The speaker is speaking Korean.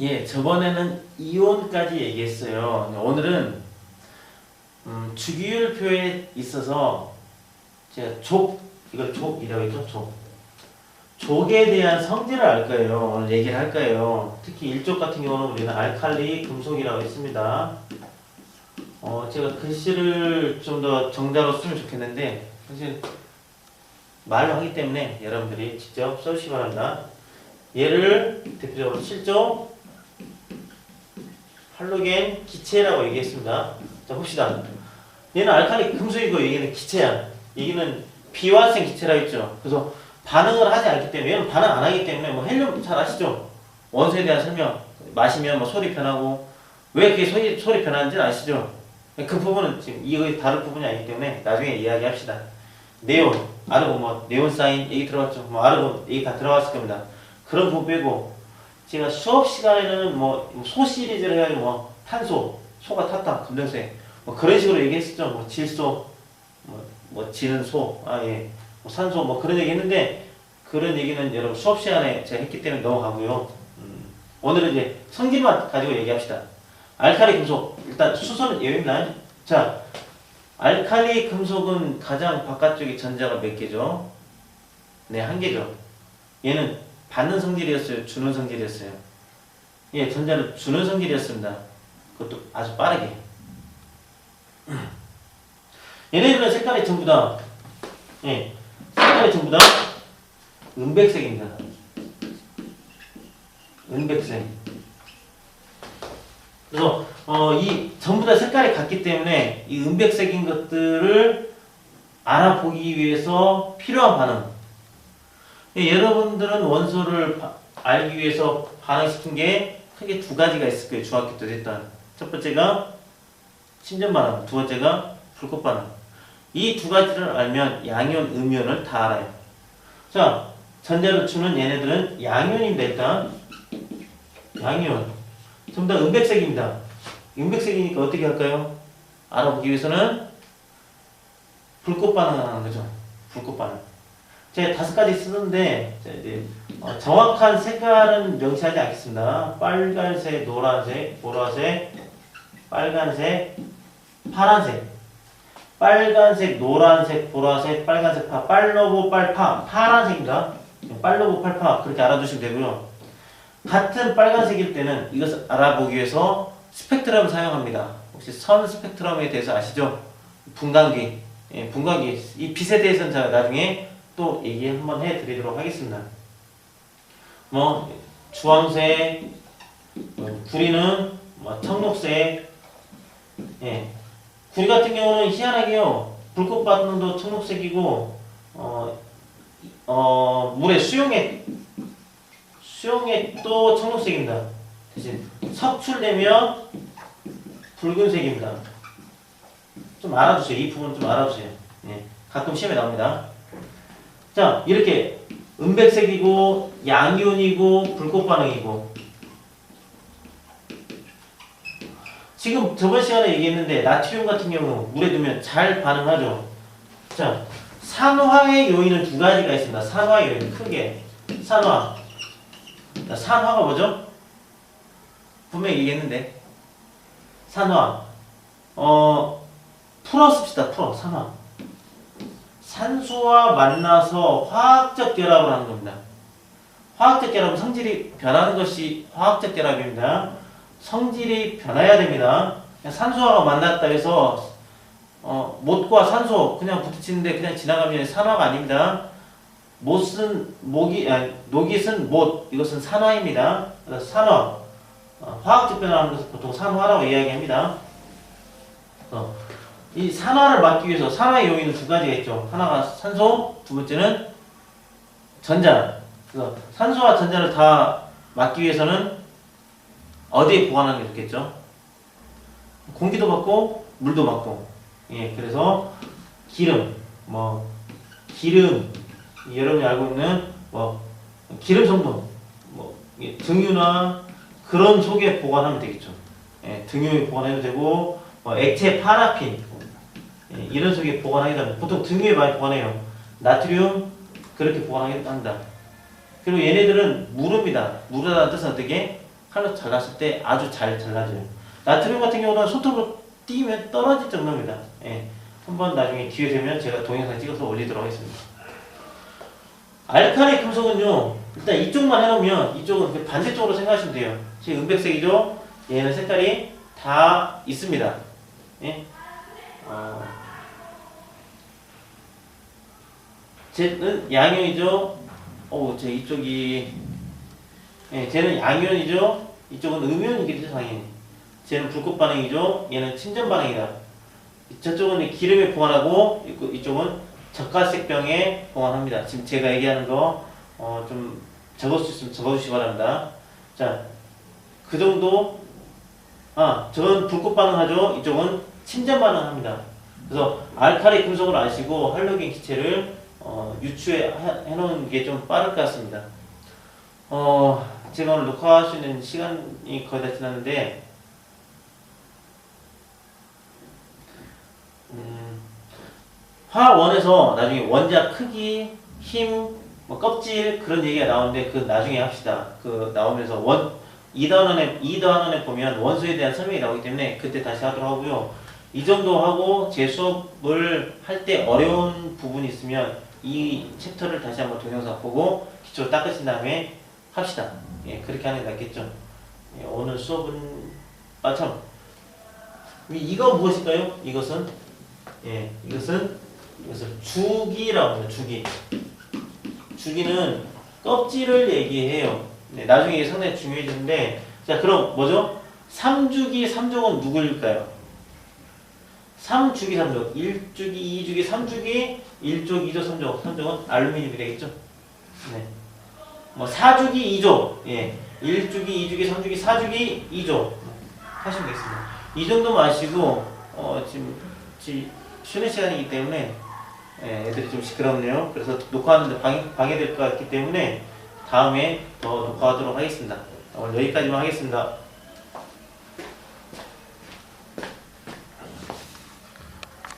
예, 저번에는 이온까지 얘기했어요. 오늘은 음, 주기율표에 있어서 제가 족 이걸 족이라고 했죠, 족. 족에 대한 성질을 알 거예요. 오늘 얘기를 할 거예요. 특히 일족 같은 경우는 우리는 알칼리 금속이라고 했습니다. 어, 제가 글씨를 좀 더 정자로 쓰면 좋겠는데 사실 말로 하기 때문에 여러분들이 직접 써주시기 바랍니다. 얘를 대표적으로 실종 할로겐 기체라고 얘기했습니다. 자 봅시다. 얘는 알칼리 금속이고 얘는 기체야. 여기는 비활성 기체라고 했죠. 그래서 반응을 하지 않기 때문에 얘는 반응 안 하기 때문에 뭐 헬륨 잘 아시죠? 원소에 대한 설명 마시면 뭐 소리 변하고 왜 그게 소리, 소리 변하는지는 아시죠? 그 부분은 지금 이거 다룰 부분이 아니기 때문에 나중에 이야기합시다. 네온, 아르곤 뭐 네온 사인 얘기 들어갔죠. 뭐 아르곤 얘기 다 들어갔을 겁니다. 그런 부분 빼고 제가 수업 시간에는 뭐 소 시리즈를 해가지고 뭐 탄소, 소가 탔다, 검정색 뭐 그런 식으로 얘기했었죠. 뭐 질소, 뭐, 뭐 지는 소, 아 예, 뭐 산소 뭐 그런 얘기 했는데 그런 얘기는 여러분 수업 시간에 제가 했기 때문에 넘어가고요. 음, 오늘은 이제 성질만 가지고 얘기합시다. 알칼리 금속 일단 수소는 예외입니다. 자, 알칼리 금속은 가장 바깥쪽에 전자가 몇 개죠? 네, 한 개죠. 얘는 받는 성질이었어요? 주는 성질이었어요? 예, 전자는 주는 성질이었습니다. 그것도 아주 빠르게. 얘네들은 색깔이 전부 다, 예, 색깔이 전부 다 은백색입니다. 은백색. 그래서 어, 이 전부 다 색깔이 같기 때문에 이 은백색인 것들을 알아보기 위해서 필요한 반응. 예, 여러분들은 원소를 바- 알기 위해서 반응시킨 게 크게 두 가지가 있을 거예요. 중학교 때 일단 첫 번째가 심전 반응, 두 번째가 불꽃 반응. 이 두 가지를 알면 양이온, 음이온을 다 알아요. 자, 전자를 주는 얘네들은 양이온입니다. 일단 양이온. 전부 다 은백색입니다. 은백색이니까 어떻게 할까요? 알아보기 위해서는 불꽃 반응을 하는 거죠. 불꽃 반응. 제가 다섯 가지 쓰는데 자, 이제 어, 정확한 색깔은 명시하지 않겠습니다. 빨간색, 노란색, 보라색, 빨간색, 파란색. 빨간색, 노란색, 보라색, 빨간색, 파, 빨로보, 빨파, 파란색입니다. 빨로보, 빨파 그렇게 알아두시면 되고요. 같은 빨간색일 때는 이것을 알아보기 위해서 스펙트럼을 사용합니다. 혹시 선 스펙트럼에 대해서 아시죠? 분광기, 예, 분광기. 이 빛에 대해서는 제가 나중에 또 얘기 한번 해드리도록 하겠습니다. 뭐 주황색, 어, 구리는 뭐 청록색, 예. 구리 같은 경우는 희한하게요. 불꽃 반응도 청록색이고 어, 어 물의 수용액 수용액도 청록색입니다. 대신 섭출되면 붉은색입니다. 좀 알아두세요. 이 부분 좀 알아두세요. 예, 가끔 시험에 나옵니다. 자, 이렇게 은백색이고 양이온이고 불꽃 반응이고 지금 저번 시간에 얘기했는데 나트륨 같은 경우 물에 두면 잘 반응하죠. 자, 산화의 요인은 두 가지가 있습니다. 산화 요인 크게 산화. 자, 산화가 뭐죠? 분명히 얘기했는데 산화. 어 풀어 씁시다. 풀어 산화. 산소와 만나서 화학적 결합을 하는 겁니다. 화학적 결합은 성질이 변하는 것이 화학적 결합입니다. 성질이 변해야 됩니다. 산소와 만났다 해서 어, 못과 산소 그냥 부딪히는데 그냥 지나가면 산화가 아닙니다. 못은 목이 아니, 녹이 쓴 못 이것은 산화입니다. 산화 어, 화학적 변화하는 것을 보통 산화라고 이야기합니다. 어, 이 산화를 막기 위해서 산화의 요인은 두 가지가 있죠. 하나가 산소, 두 번째는 전자. 그래서 산소와 전자를 다 막기 위해서는 어디에 보관하는 게 좋겠죠? 공기도 막고 물도 막고. 예, 그래서 기름, 뭐 기름, 여러분이 알고 있는 뭐 기름 성분, 뭐 예, 등유나 그런 속에 보관하면 되겠죠. 예, 등유에 보관해도 되고 뭐 액체 파라핀 예, 이런 속에 보관하기도 합니다. 보통 등유에 많이 보관해요. 나트륨 그렇게 보관하기도 합니다. 그리고 얘네들은 무릅니다. 무르다는 뜻은 어떻게? 칼로 잘랐을 때 아주 잘 잘라져요. 나트륨 같은 경우는 손톱으로 띄면 떨어질 정도입니다. 예. 한번 나중에 기회 되면 제가 동영상 찍어서 올리도록 하겠습니다. 알칼리 금속은요, 일단 이쪽만 해놓으면 이쪽은 그 반대쪽으로 생각하시면 돼요. 지금 은백색이죠? 얘는 색깔이 다 있습니다. 예? 어, 쟤는 양이온이죠? 어, 제 이쪽이, 예, 쟤는 양이온이죠? 이쪽은 음이온이겠죠, 당연히. 쟤는 불꽃 반응이죠? 얘는 침전 반응이다. 저쪽은 기름에 보관하고, 이거- 이쪽은 젓갈색병에 보관합니다. 지금 제가 얘기하는 거, 어, 좀 적을 수 있으면 적어주시기 바랍니다. 자, 그 정도, 아, 저건 불꽃 반응하죠? 이쪽은 침전 반응합니다. 그래서 알칼리 금속을 아시고 할로겐 기체를 어, 유추해 해- 해놓은 게 좀 빠를 것 같습니다. 어, 제가 오늘 녹화할 수 있는 시간이 거의 다 지났는데, 음, 화원에서 나중에 원자 크기, 힘, 뭐 껍질 그런 얘기가 나오는데 그 나중에 합시다. 그 나오면서 원 2단원에 2단원에 보면 원소에 대한 설명이 나오기 때문에 그때 다시 하도록 하고요. 이 정도 하고 제 수업을 할 때 어려운 부분이 있으면 이 챕터를 다시 한번 동영상 보고 기초 닦으신 다음에 합시다. 예, 그렇게 하는 게 낫겠죠. 예, 오늘 수업은 아 참 이거 무엇일까요? 이것은 예, 이것은 이것을 주기라고 합니다. 주기. 주기는 껍질을 얘기해요. 네, 나중에 상당히 중요해지는데 자 그럼 뭐죠? 3주기 3족은 누구일까요? 3주기 3족 1주기 2주기 3주기 1족 2족 3족 3족은 알루미늄이 되겠죠? 네. 뭐 4주기 2족 예. 1주기 2주기 3주기 4주기 2족 하시면 되겠습니다. 이 정도만 아시고 어, 지금 지- 쉬는 시간이기 때문에 예, 애들이 좀 시끄럽네요. 그래서 녹화하는데 방해, 방해될 것 같기 때문에 다음에 더 녹화하도록 하겠습니다. 오늘 여기까지만 하겠습니다.